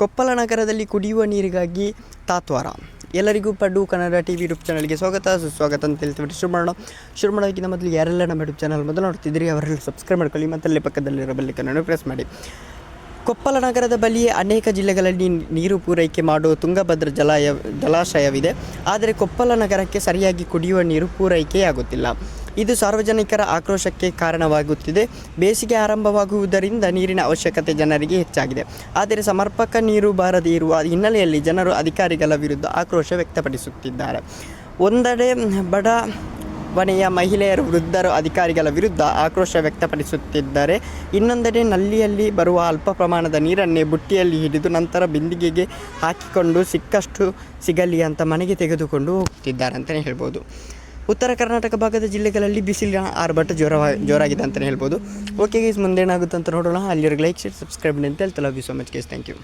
ಕೊಪ್ಪಳ ನಗರದಲ್ಲಿ ಕುಡಿಯುವ ನೀರಿಗಾಗಿ ತಾತ್ವಾರ. ಎಲ್ಲರಿಗೂ Paddu Kannada T V YouTube ಚಾನಲ್ಗೆ ಸ್ವಾಗತ, ಸುಸ್ವಾಗತ ಅಂತ ಹೇಳ್ತೀವಿ ಶುರು ಮಾಡೋಣ ಶುರು ಮಾಡೋದಕ್ಕಿಂತ ಮೊದಲು ಯಾರೆಲ್ಲ ನಮ್ಮ ಯೂಟ್ಯೂಬ್ ಚಾನಲ್ ಮೊದಲು ನೋಡ್ತಿದ್ದೀರಿ, ಅವರೆಲ್ಲ ಸಬ್ಸ್ಕ್ರೈಬ್ ಮಾಡ್ಕೊಳ್ಳಿ, ಮತ್ತು ಅಲ್ಲೇ ಪಕ್ಕದಲ್ಲಿರೋ ಬೆಲ್ಲೈಕನ್ನು ಪ್ರೆಸ್ ಮಾಡಿ. ಕೊಪ್ಪಳ ನಗರದ ಬಳಿಯೇ ಅನೇಕ ಜಿಲ್ಲೆಗಳಲ್ಲಿ ನೀರು ಪೂರೈಕೆ ಮಾಡುವ ತುಂಗಭದ್ರ ಜಲಾಯ ಜಲಾಶಯವಿದೆ. ಆದರೆ ಕೊಪ್ಪಳ ನಗರಕ್ಕೆ ಸರಿಯಾಗಿ ಕುಡಿಯುವ ನೀರು ಪೂರೈಕೆಯಾಗುತ್ತಿಲ್ಲ. ಇದು ಸಾರ್ವಜನಿಕರ ಆಕ್ರೋಶಕ್ಕೆ ಕಾರಣವಾಗುತ್ತಿದೆ. ಬೇಸಿಗೆ ಆರಂಭವಾಗುವುದರಿಂದ ನೀರಿನ ಅವಶ್ಯಕತೆ ಜನರಿಗೆ ಹೆಚ್ಚಾಗಿದೆ. ಆದರೆ ಸಮರ್ಪಕ ನೀರು ಬಾರದೇ ಇರುವ ಹಿನ್ನೆಲೆಯಲ್ಲಿ ಜನರು ಅಧಿಕಾರಿಗಳ ವಿರುದ್ಧ ಆಕ್ರೋಶ ವ್ಯಕ್ತಪಡಿಸುತ್ತಿದ್ದಾರೆ. ಒಂದೆಡೆ ಬಡ ಮನೆಯ ಮಹಿಳೆಯರು, ವೃದ್ಧರು ಅಧಿಕಾರಿಗಳ ವಿರುದ್ಧ ಆಕ್ರೋಶ ವ್ಯಕ್ತಪಡಿಸುತ್ತಿದ್ದಾರೆ. ಇನ್ನೊಂದೆಡೆ ನಲ್ಲಿಯಲ್ಲಿ ಬರುವ ಅಲ್ಪ ಪ್ರಮಾಣದ ನೀರನ್ನೇ ಬುಟ್ಟಿಯಲ್ಲಿ ಹಿಡಿದು ನಂತರ ಬಿಂದಿಗೆಗೆ ಹಾಕಿಕೊಂಡು ಸಿಕ್ಕಷ್ಟು ಸಿಗಲಿ ಅಂತ ಮನೆಗೆ ತೆಗೆದುಕೊಂಡು ಹೋಗ್ತಿದ್ದಾರೆ ಅಂತಲೇ ಹೇಳ್ಬೋದು. ಉತ್ತರ ಕರ್ನಾಟಕ ಭಾಗದ ಜಿಲ್ಲೆಗಳಲ್ಲಿ ಬಿಸಿಲಿನ ಆರ್ಭಟ ಜೋರ ಜೋರಾಗಿದೆ ಅಂತಲೇ ಹೇಳ್ಬೋದು. ಓಕೆ ಗೀಸ್ ಮುಂದೇನಾಗುತ್ತೆ ಅಂತ ನೋಡೋಣ. ಅಲ್ಲಿವರೆಗೆ ಲೈಕ್ ಶೇರ್ ಸಬ್ಸ್ಕ್ರೈಬ್ ಅಂತ ಹೇಳ್ತಾ love you so much guys thank you